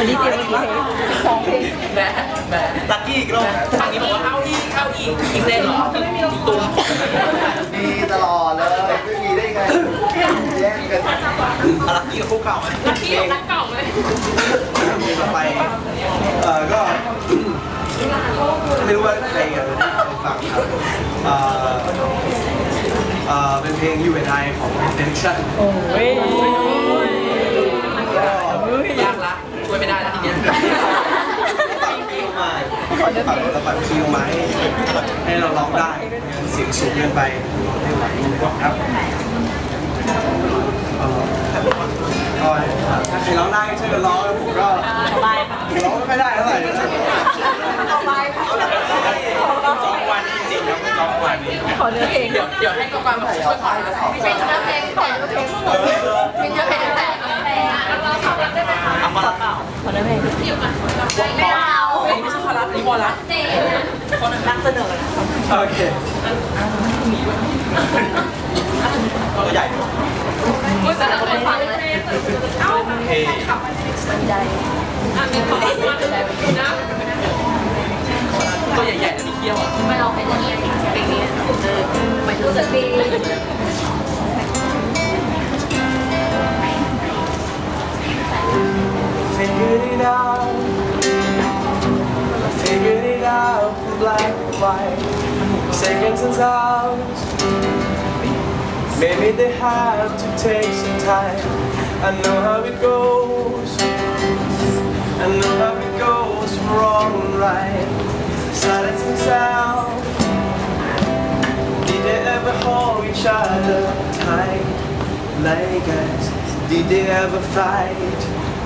วันนี้เตรียมกี่เพลงสองเพลงแม่แม่ลักกี้อีกรอบทางนี้บอกว่าเข้าอีกเข้าอีกอีกเพลงเหรออีกตุ้มดีตลอดเลยไม่มีได้ไงแย่งกันเอาลักกี้กับคู่เก่าไหมที่รักเก่าเลยต่อไปเอ่อก็ไม่รู้ว่าใครอะได้ฟังครับเอ่อเอ่อเป็นเพลง You and I ของ Intention โอ้ยากละ ช่วยไม่ได้แล้วทีเนี้ยปรับคีย์ลงมาปรับเราปรับคีย์ลงมให้เราร้องได้เสียงสูงเกินไปไม่ไหวครับเอ่อก็ถ้าใครร้องได้ก็ช่วยกันร้องแล้วผมก็สบายค่ะร้องไม่ค่อยได้เท่าไหร่นะสบายค่ะสองวันจริงๆครับสองวันขอเนื้อเพลงเดี๋ยวเดี๋ยวให้กองการมาช่วยขอนะเป็นเนื้อเพลงขอเนื้อเพลงเออเป็นเนื้อเพลงแต่เราทำ ได้ไหมคะเอามาละขอเนื้อเพลงไม่เอาไม่ใช่คอรัสนี่บอลละนักเสนอโอเคก็ใหญ่ก็จะเอาไปฟังเลยเฮ้ใจตัวใหญ่ๆแต่มีเขี้ยวอะไม่ลองเป็นอย่างนี้เป็นอย่างนี้เออไม่รู้สึกดี Figured it out. I Figured it out from black and white. Seconds and hours. Maybe they have to take some time. I know how it goes. I know how it goes wrong and right. Silence and sound Did they ever hold each other tight? Like us? Did they ever fight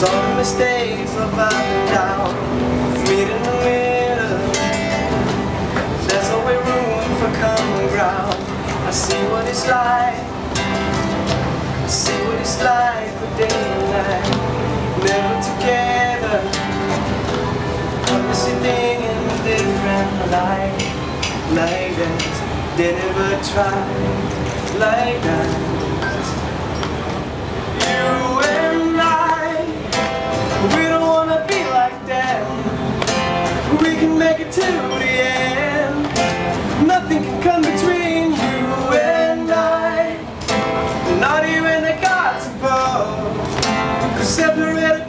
The mistakes of up and down. Meet in the middle. There's always room for common ground. I see what it's like. I see what it's like for day and night. Never together. But we're sitting in a different light. Like that. They never tried. Like that. The gods above separate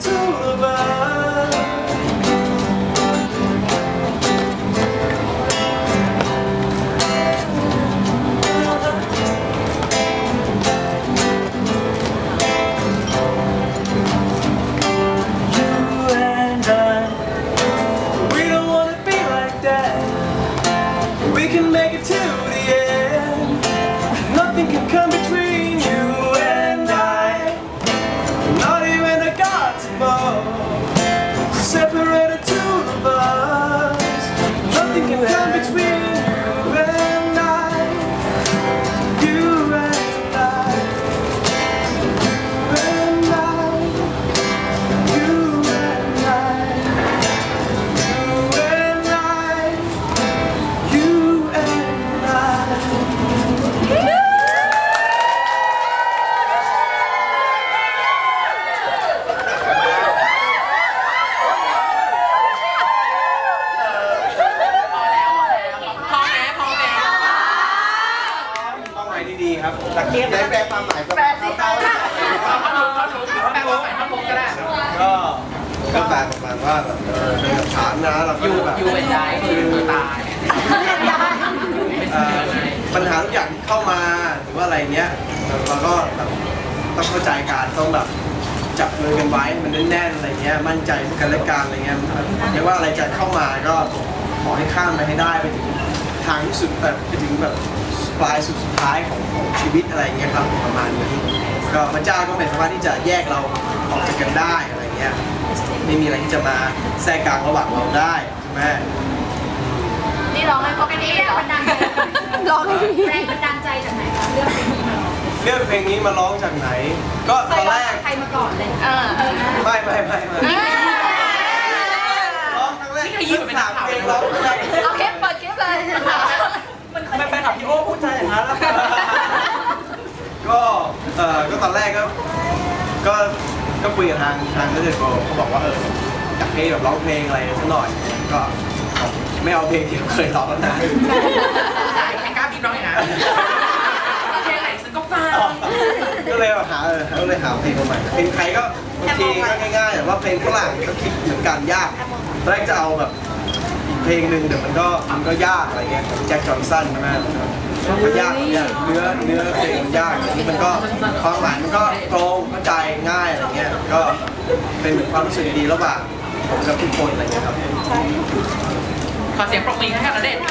แปลความหมาแปลสิครับเอาท่อนลุกท่อนลุกแปลว่าใหม่ท่อนลุกก็ได้ ก็ก็แปลประมาณว่าแบบเออในฐานนะเราก็ยูจะแบบยูเป็นได้คือตัวตายเอ่อปัญหาทุกอย่างที่เข้ามาหรือว่าอะไรเนี้ยเราก็แบบต้องเข้าใจกันต้องแบบจับมือกันไว้มันแน่นๆอะไรเงี้ยมั่นใจกันและกันอะไรเงี้ยไม่ว่าอะไรจะเข้ามาก็ขอให้ข้ามไปให้ได้ไปถึงางที่สุดแบบไปถึงแบบปลายสุดสุดท้ายของของชีวิตอะไรเงี้ยครับประมาณนี้ก็พระเจ้าก็ไม่สามารถที่จะแยกเราออกจากกันได้อะไรเงี้ยไม่มีอะไรที่จะมาแทรกกลางระหว่างเราได้ใช่ไหมนี่ร้องให้พ่อกันนี่แรงบันดาลใจร้องแรงบันดาลใจจากไหนคะเรื่องเพลงนี้มาเลือกเพลงนี้มาร้องจากไหน ก็ตอนแรกใครมาก่อนเลยเออไม่ไม่ไม่ไม่ร้องครั้งแรกสามเพลงร้องครั้งแรก เอาคลิปเปิดคลิปเลย ไม่ไปกับพี่โอ้พูดใจอย่างนั้นแล้วก็เออก็ตอนแรกก็ก็ก็คุยกับทางทางนักเรียนโกเขาบอกว่าเอออยากให้แบบร้องเพลงอะไรสักหน่อยก็ไม่เอาเพลงที่เคยร้องแล้วนะไม่กล้าบีบร้องอย่างนั้นเพลงไหนฉันก็ฟังก็เลยหาเออก็เลยหาเพลงมาใหม่เพลงไทยก็บางทีก็ง่ายๆแต่ว่าเพลงฝรั่งก็คิดเหมือนกันยากตอนแรกจะเอาแบบอีก เพลงหนึ่งเดี๋ยวมันก็มันก็ยากอะไรเงี้ยของแจ็คจอห์นสันใช่ไหมมันก็ยากเนี่ยเนื้อเนื้อเพลงมันยากอันนี้มันก็ความหมายมันก็ตรงเข้าใจง่ายอะไรเงี้ยก็เป็นเหมือนความรู้สึกดีๆระหว่างผมกับทุกคนอะไรเงี้ยครับ ขอเสียงปรบมือให้กับณเดชน์ค่ะ